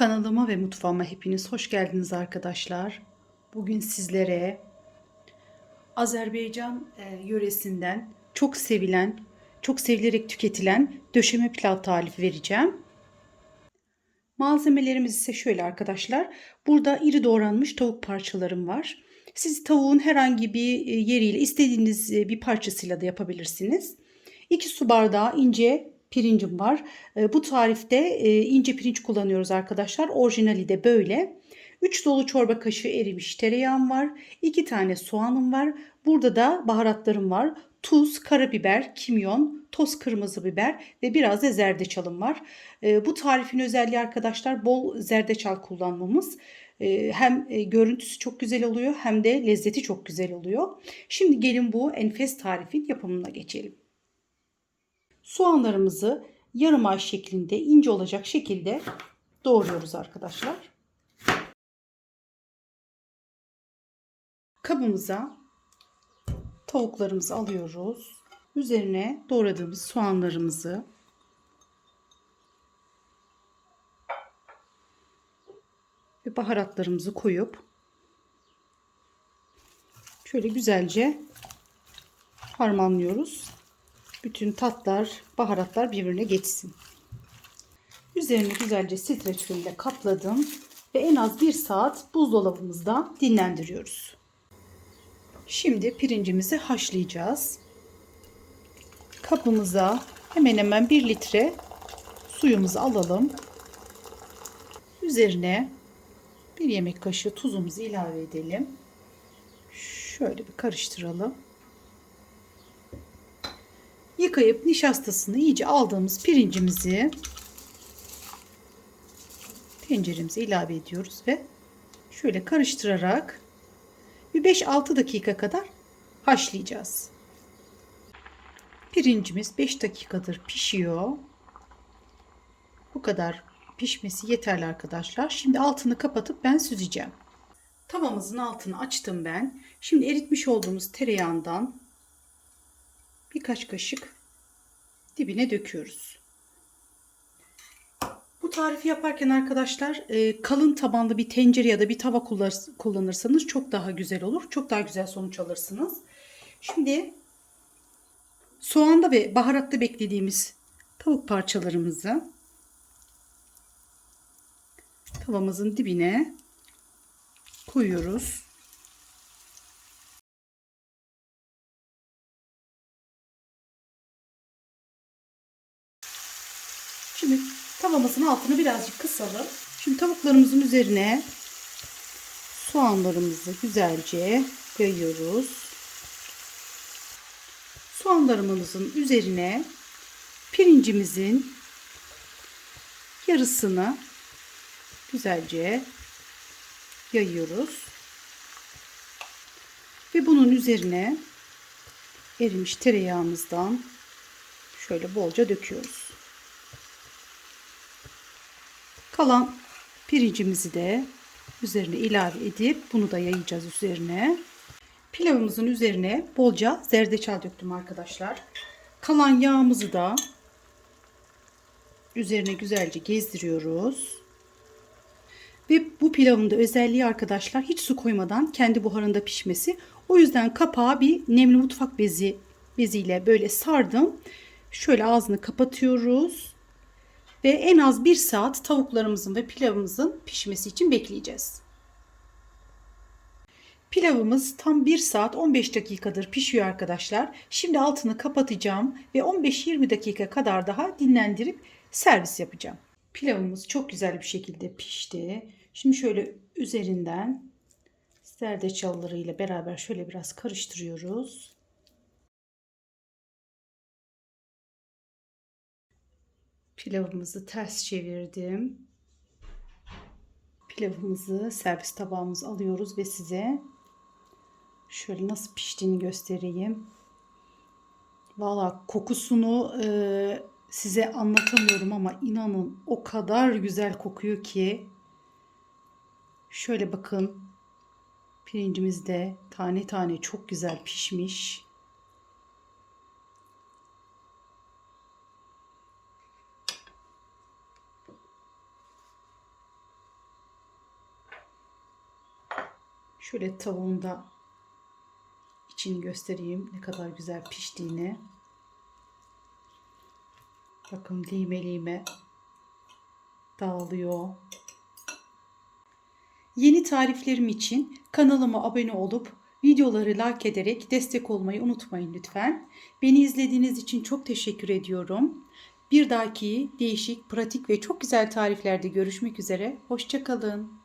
Kanalıma ve mutfağıma hepiniz hoş geldiniz arkadaşlar. Bugün sizlere Azerbaycan e, yöresinden çok sevilen, çok sevilerek tüketilen döşeme pilav tarifi vereceğim. Malzemelerimiz ise şöyle arkadaşlar. Burada iri doğranmış tavuk parçalarım var. Siz tavuğun herhangi bir e, yeriyle istediğiniz e, bir parçasıyla da yapabilirsiniz. 2 su bardağı ince pirincim var. E, bu tarifte e, ince pirinç kullanıyoruz arkadaşlar. Orijinali de böyle. 3 dolu çorba kaşığı erimiş tereyağım var. 2 tane soğanım var. Burada da baharatlarım var. Tuz, karabiber, kimyon, toz kırmızı biber ve biraz da zerdeçalım var. E, bu tarifin özelliği arkadaşlar bol zerdeçal kullanmamız. Hem görüntüsü çok güzel oluyor hem de lezzeti çok güzel oluyor. Şimdi gelin bu enfes tarifin yapımına geçelim. Soğanlarımızı yarım ay şeklinde ince olacak şekilde doğruyoruz arkadaşlar. Kabımıza tavuklarımızı alıyoruz. Üzerine doğradığımız soğanlarımızı ve baharatlarımızı koyup şöyle güzelce harmanlıyoruz bütün tatlar, baharatlar birbirine geçsin. Üzerini güzelce streç ile kapladım ve en az bir saat buzdolabımızda dinlendiriyoruz. Şimdi pirincimizi haşlayacağız. Kapımıza hemen hemen 1 litre suyumuzu alalım. Üzerine bir yemek kaşığı tuzumuzu ilave edelim. Şöyle bir karıştıralım yıkayıp nişastasını iyice aldığımız pirincimizi tenceremize ilave ediyoruz ve şöyle karıştırarak bir 5-6 dakika kadar haşlayacağız. Pirincimiz 5 dakikadır pişiyor. Bu kadar pişmesi yeterli arkadaşlar. Şimdi altını kapatıp ben süzeceğim. Tavamızın altını açtım ben. Şimdi eritmiş olduğumuz tereyağından birkaç kaşık dibine döküyoruz. Bu tarifi yaparken arkadaşlar e, kalın tabanlı bir tencere ya da bir tava kullanırsanız çok daha güzel olur. Çok daha güzel sonuç alırsınız. Şimdi soğanda ve baharatta beklediğimiz tavuk parçalarımızı tavamızın dibine koyuyoruz. Şimdi tavamızın altını birazcık kısalım. Şimdi tavuklarımızın üzerine soğanlarımızı güzelce yayıyoruz. Soğanlarımızın üzerine pirincimizin yarısını güzelce yayıyoruz. Ve bunun üzerine erimiş tereyağımızdan şöyle bolca döküyoruz. Kalan pirincimizi de üzerine ilave edip bunu da yayacağız üzerine. Pilavımızın üzerine bolca zerdeçal döktüm arkadaşlar. Kalan yağımızı da üzerine güzelce gezdiriyoruz. Ve bu pilavın da özelliği arkadaşlar hiç su koymadan kendi buharında pişmesi. O yüzden kapağı bir nemli mutfak bezi beziyle böyle sardım. Şöyle ağzını kapatıyoruz ve en az bir saat tavuklarımızın ve pilavımızın pişmesi için bekleyeceğiz. Pilavımız tam 1 saat 15 dakikadır pişiyor arkadaşlar. Şimdi altını kapatacağım ve 15-20 dakika kadar daha dinlendirip servis yapacağım. Pilavımız çok güzel bir şekilde pişti. Şimdi şöyle üzerinden zerdeçallarıyla beraber şöyle biraz karıştırıyoruz. Pilavımızı ters çevirdim. Pilavımızı servis tabağımıza alıyoruz ve size şöyle nasıl piştiğini göstereyim. Valla kokusunu e, size anlatamıyorum ama inanın o kadar güzel kokuyor ki. Şöyle bakın. Pirincimiz de tane tane çok güzel pişmiş. Şöyle tavuğun da içini göstereyim ne kadar güzel piştiğini. Bakın lime lime dağılıyor. Yeni tariflerim için kanalıma abone olup videoları like ederek destek olmayı unutmayın lütfen. Beni izlediğiniz için çok teşekkür ediyorum. Bir dahaki değişik, pratik ve çok güzel tariflerde görüşmek üzere. Hoşçakalın.